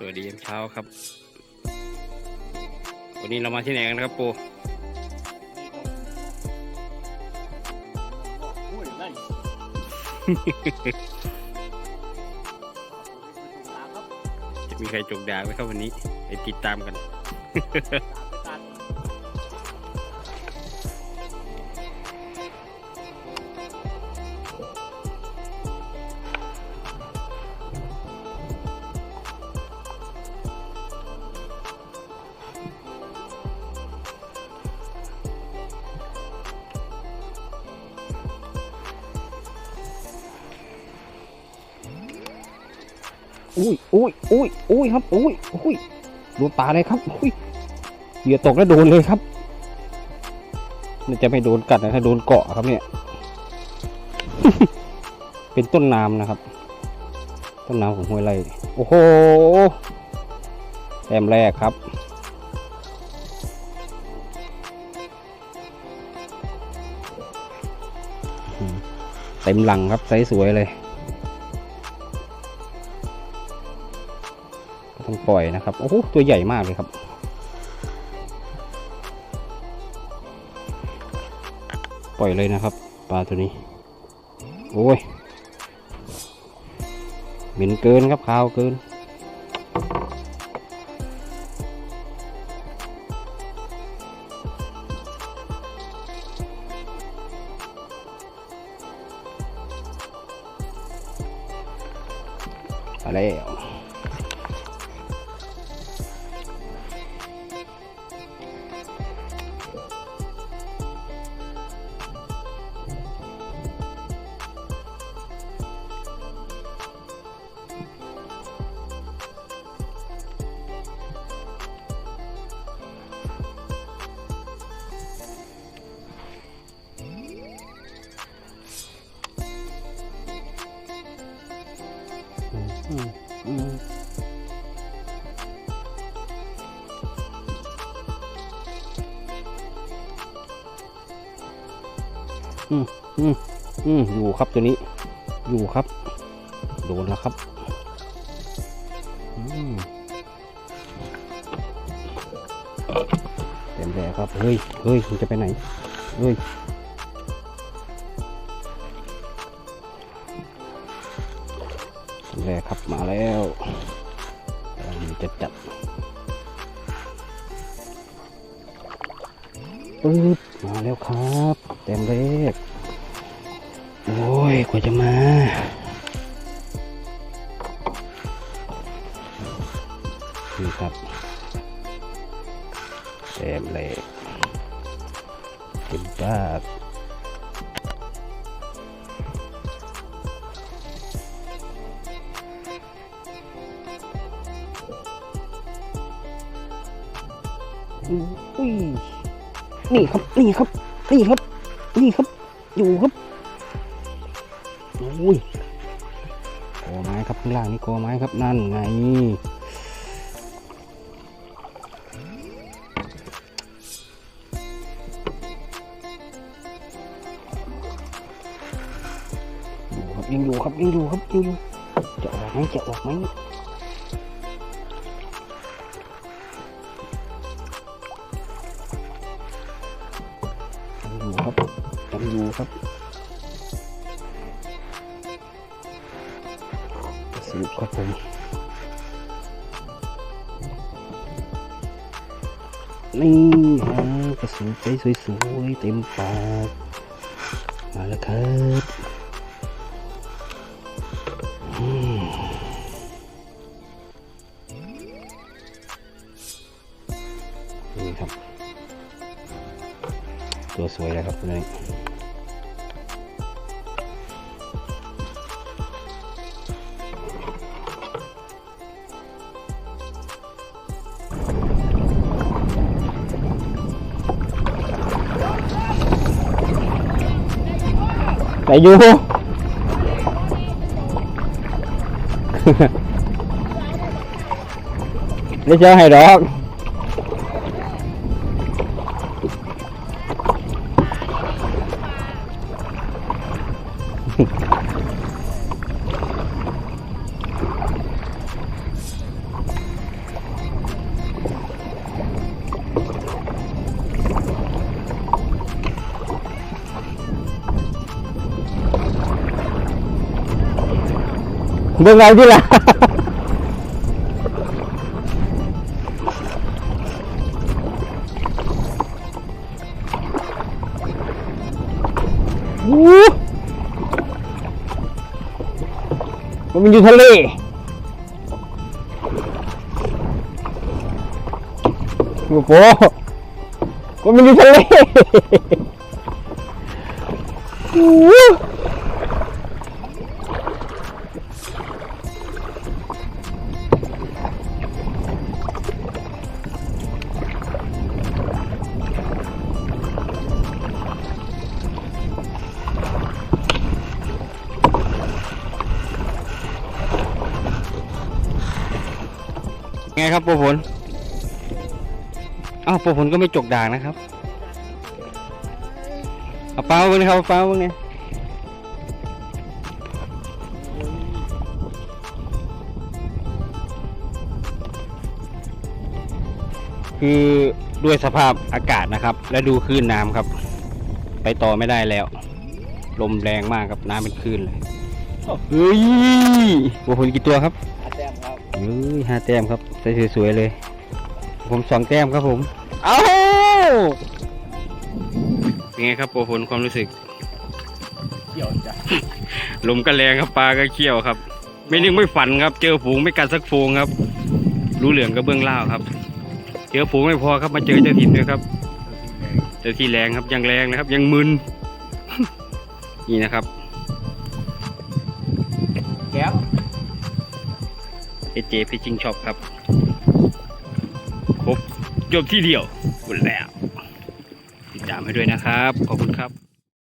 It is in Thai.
สวัสดียามเช้าครับ วันนี้เรามาที่ไหนกันครับปูห้วยไร่ครับจะมีใครจกดาไหมครับวันนี้ ไปติดตามกัน อุ้ยอุ้ยอุ้ยอุ้ยครับอุ้ยอุ้ยโดนตาเลยครับอุ้ยเหยื่อตกแล้วโดนเลยครับมันจะไม่โดนกัดนะถ้าโดนเกาะครับเนี่ย เป็นต้นน้ำนะครับ ต้นน้ำของห้วยไร่โอ้โหแต้มแรกครับเต็มหลังครับไซส์สวยเลย ปล่อยนะครับ โอ้โห ตัวใหญ่มากเลยครับปล่อยเลยนะครับ ปลาตัวนี้ โอ้ยเหม็นเกินครับขาวเกินมาแล้ อืมอืมอืมอืมอืมอยู่ครับตัวนี้ อยู่ครับ โดนแล้วครับ อืมเต็มแล้วครับ เฮ้ย เฮ้ย มันจะไปไหน เฮ้ย แรกครับมาแล้วกำลังจะจัดปึ๊บมาแล้วครับ เต็มเลขโอ้ยกว่าจะมานี่ครับเต็มเลขเต็มปาก อุ้ยนี่ครับ นี่ครับ นี่ครับ นี่ครับ อยู่ครับ โอ้ยกอไม้ครับข้างล่างนี่กอไม้ครับนั่นไงอยู่ครับยังอยู่ครับยังอยู่ครับยังอยู่จะออกไหมจะออกไหม อยู่ครับยังอยู่ครับกระสืบครับผมนี่ฮะกระสืบใจสวยๆเต็มปากมาแล้วครับนี่ครับ ตัวสวยเลยครับตัวนี้แต่อยู่ไม่เจ Vâng anh đi là Woo! มันอยู่ทะเลโอ้โหมันอยู่ทะเล ไงครับปูผลอ้าวปูผลก็ไม่จกด่างนะครับเอาเป้าเบ้างนะครับเอาเป้าเบ้างเนี่ยคือด้วยสภาพอากาศนะครับ และดูคลื่นน้ำครับ ไปต่อไม่ได้แล้ว ลมแรงมากครับน้ำเป็นคลื่นเลยเฮ้ยปูผลกี่ตัวครับ เฮ้ยห้าแต้มครับใส่สวยๆเลย ผมสองแต้มครับผม เอ้าเป็นไงครับโปรผลความรู้สึกเกี่ยวจ้ะลมก็แรงครับปลาก็เขี้ยวครับ ไม่นึกไม่ฝันครับ เจอฝูงไม่กัดสักฝูงครับ รู้เหลืองก็เบื้องล่าวครับ เจอฝูงไม่พอครับมาเจอเจ้าถิ่นด้วยครับเจ้าที่แรงครับยังแรงนะครับ ยังมึนนี่นะครับ แก้วเอ เจพิชิงช็อปครับ ครบจบที่เดียวหมดแล้ว ติดตามให้ด้วยนะครับ ขอบคุณครับ